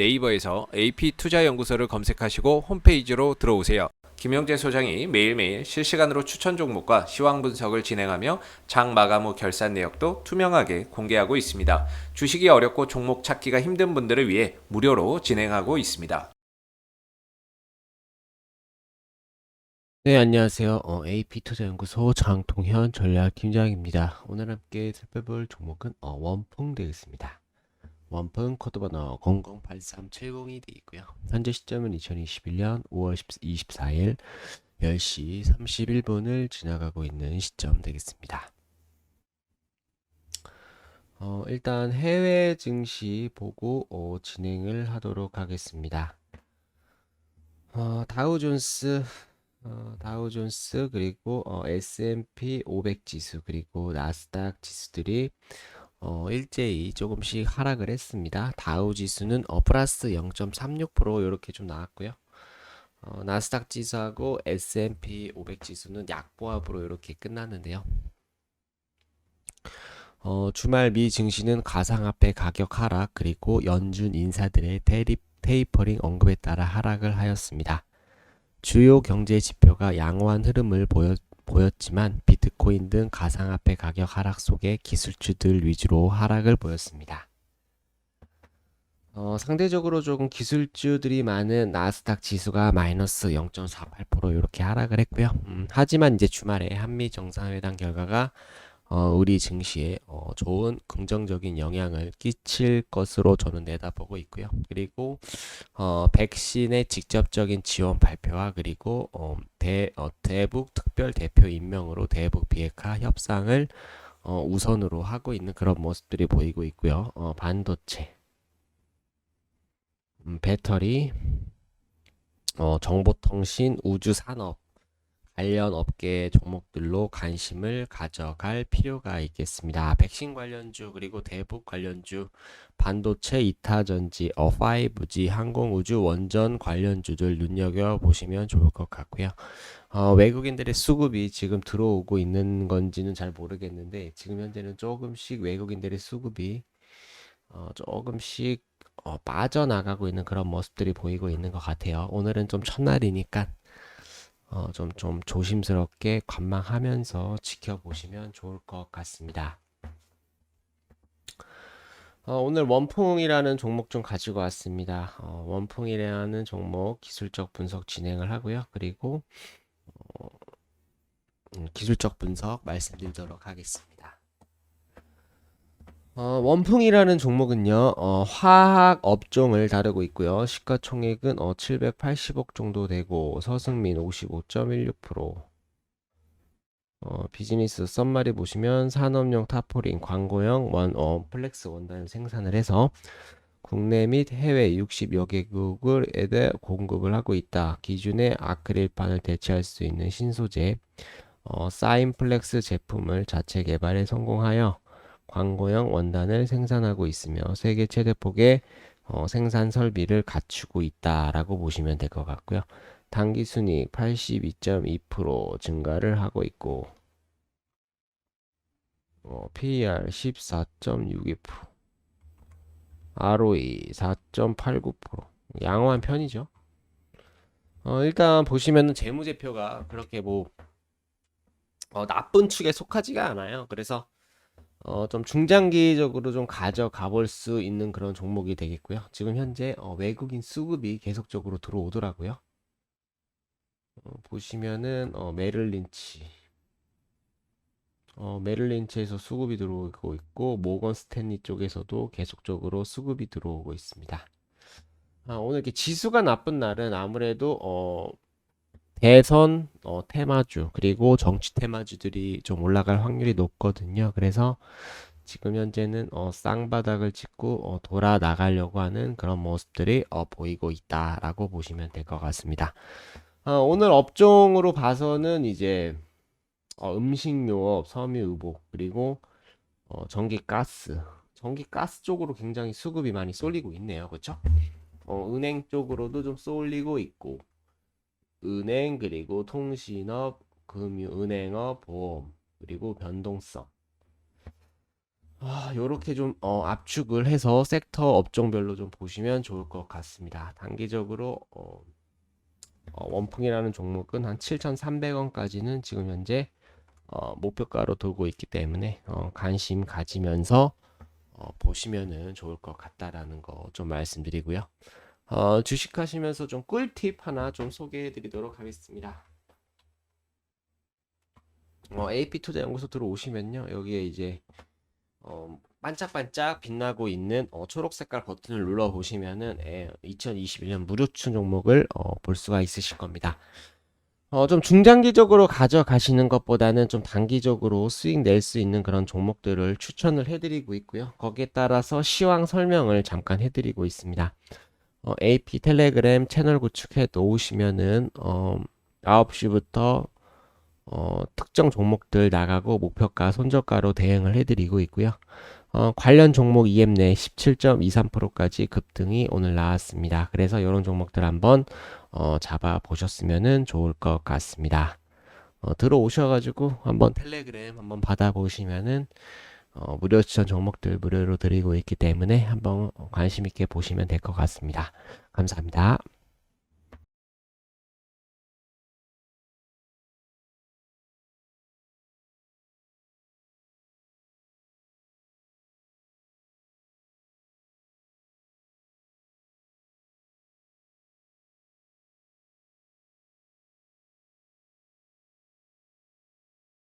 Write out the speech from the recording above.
네이버에서 AP투자연구소를 검색하시고 홈페이지로 들어오세요. 김영재 소장이 매일매일 실시간으로 추천 종목과 시황 분석을 진행하며 장 마감 후 결산 내역도 투명하게 공개하고 있습니다. 주식이 어렵고 종목 찾기가 힘든 분들을 위해 무료로 진행하고 있습니다. 네, 안녕하세요. 어, AP투자연구소 장동현 전략팀장입니다. 오늘 함께 살펴볼 종목은 어, 원풍 되겠습니다. 원풍 코드번호 008370이 되어 있고요. 현재 시점은 2021년 5월 24일 10시 31분을 지나가고 있는 시점 되겠습니다. 어, 일단 해외 증시 보고 어, 진행을 하도록 하겠습니다. 어, 다우존스 어, 다우존스 그리고 어, S&P 500 지수 그리고 나스닥 지수들이 어, 일제히 조금씩 하락을 했습니다. 다우 지수는 어, 플러스 0.36% 이렇게 좀 나왔고요. 어, 나스닥 지수하고 S&P 500 지수는 약보합으로 이렇게 끝났는데요. 어, 주말 미 증시는 가상화폐 가격 하락 그리고 연준 인사들의 대립 테이퍼링 언급에 따라 하락을 하였습니다. 주요 경제 지표가 양호한 흐름을 보였, 보였지만 비트코인 등 가상화폐 가격 하락 속에 기술주들 위주로 하락을 보였습니다. 어, 상대적으로 조금 기술주들이 많은 나스닥 지수가 마이너스 0.48% 이렇게 하락을 했고요. 음, 하지만 이제 주말에 한미 정상회담 결과가 어, 우리 증시에 어, 좋은 긍정적인 영향을 끼칠 것으로 저는 내다보고 있고요. 그리고 어, 백신의 직접적인 지원 발표와 그리고 어, 대, 어, 대북 특별 대표 임명으로 대북 비핵화 협상을 어, 우선으로 하고 있는 그런 모습들이 보이고 있고요. 어, 반도체, 음, 배터리, 어, 정보통신, 우주산업 관련 업계 종목들로 관심을 가져갈 필요가 있겠습니다. 백신 관련주 그리고 대북 관련주, 반도체, 이타전지, 어, 5G, 항공우주, 원전 관련주들 눈여겨 보시면 좋을 것 같고요. 어, 외국인들의 수급이 지금 들어오고 있는 건지는 잘 모르겠는데 지금 현재는 조금씩 외국인들의 수급이 어, 조금씩 어, 빠져나가고 있는 그런 모습들이 보이고 있는 것 같아요. 오늘은 좀 첫날이니까 어, 좀, 좀 조심스럽게 관망하면서 지켜보시면 좋을 것 같습니다. 어, 오늘 원풍이라는 종목 좀 가지고 왔습니다. 어, 원풍이라는 종목 기술적 분석 진행을 하고요. 그리고 어, 음, 기술적 분석 말씀드리도록 하겠습니다. 어, 원풍이라는 종목은요, 어, 화학 업종을 다루고 있고요. 시가총액은 어, 780억 정도 되고, 서승민 55.16%. 어, 비즈니스 썸마리 보시면 산업용 타포린, 광고용 원, 어, 플렉스 원단을 생산을 해서 국내 및 해외 60여 개국에 대해 공급을 하고 있다. 기존의 아크릴판을 대체할 수 있는 신소재, 어, 사인플렉스 제품을 자체 개발에 성공하여 광고형 원단을 생산하고 있으며 세계 최대 폭의 어, 생산 설비를 갖추고 있다라고 보시면 될 것 같고요. 당기 순이익 82.2% 증가를 하고 있고 어, PER 14.62% ROE 4.89% 양호한 편이죠. 어, 일단 보시면은 재무제표가 그렇게 뭐 어, 나쁜 축에 속하지가 않아요. 그래서 어, 좀 중장기적으로 좀 가져가 볼 수 있는 그런 종목이 되겠고요. 지금 현재 어, 외국인 수급이 계속적으로 들어오더라고요. 어, 보시면은 어, 메릴린치 어, 메릴린치에서 수급이 들어오고 있고 모건 스탠리 쪽에서도 계속적으로 수급이 들어오고 있습니다. 아, 오늘 이렇게 지수가 나쁜 날은 아무래도 어, 대선 어, 테마주 그리고 정치 테마주들이 좀 올라갈 확률이 높거든요. 그래서 지금 현재는 어, 쌍바닥을 찍고 어, 돌아 나가려고 하는 그런 모습들이 어, 보이고 있다라고 보시면 될 것 같습니다. 어, 오늘 업종으로 봐서는 이제 어, 음식료업, 섬유의복 그리고 어, 전기가스, 전기가스 쪽으로 굉장히 수급이 많이 쏠리고 있네요. 그렇죠? 어, 은행 쪽으로도 좀 쏠리고 있고 은행 그리고 통신업, 금융, 은행업, 보험 그리고 변동성. 아, 요렇게 좀 어, 압축을 해서 섹터 업종별로 좀 보시면 좋을 것 같습니다. 단기적으로 어, 어, 원풍이라는 종목은 한 7,300원까지는 지금 현재 어, 목표가로 돌고 있기 때문에 어, 관심 가지면서 어, 보시면은 좋을 것 같다라는 거 좀 말씀드리고요. 어, 주식하시면서 좀 꿀팁 하나 좀 소개해 드리도록 하겠습니다. 어, AP 투자 연구소 들어오시면요. 여기에 이제 어, 반짝반짝 빛나고 있는 어, 초록 색깔 버튼을 눌러 보시면은 예, 2021년 무료 추천 종목을 어, 볼 수가 있으실 겁니다. 어, 좀 중장기적으로 가져가시는 것보다는 좀 단기적으로 수익 낼 수 있는 그런 종목들을 추천을 해드리고 있고요. 거기에 따라서 시황 설명을 잠깐 해드리고 있습니다. 어, AP 텔레그램 채널 구축해 놓으시면은 어, 9시부터 어, 특정 종목들 나가고 목표가 손절가로 대응을 해드리고 있고요. 어, 관련 종목 EM 내 17.23%까지 급등이 오늘 나왔습니다. 그래서 이런 종목들 한번 어, 잡아 보셨으면 좋을 것 같습니다. 어, 들어오셔가지고 한번 텔레그램 한번 받아보시면은 어, 무료 추천 종목들 무료로 드리고 있기 때문에 한번 관심 있게 보시면 될 것 같습니다. 감사합니다.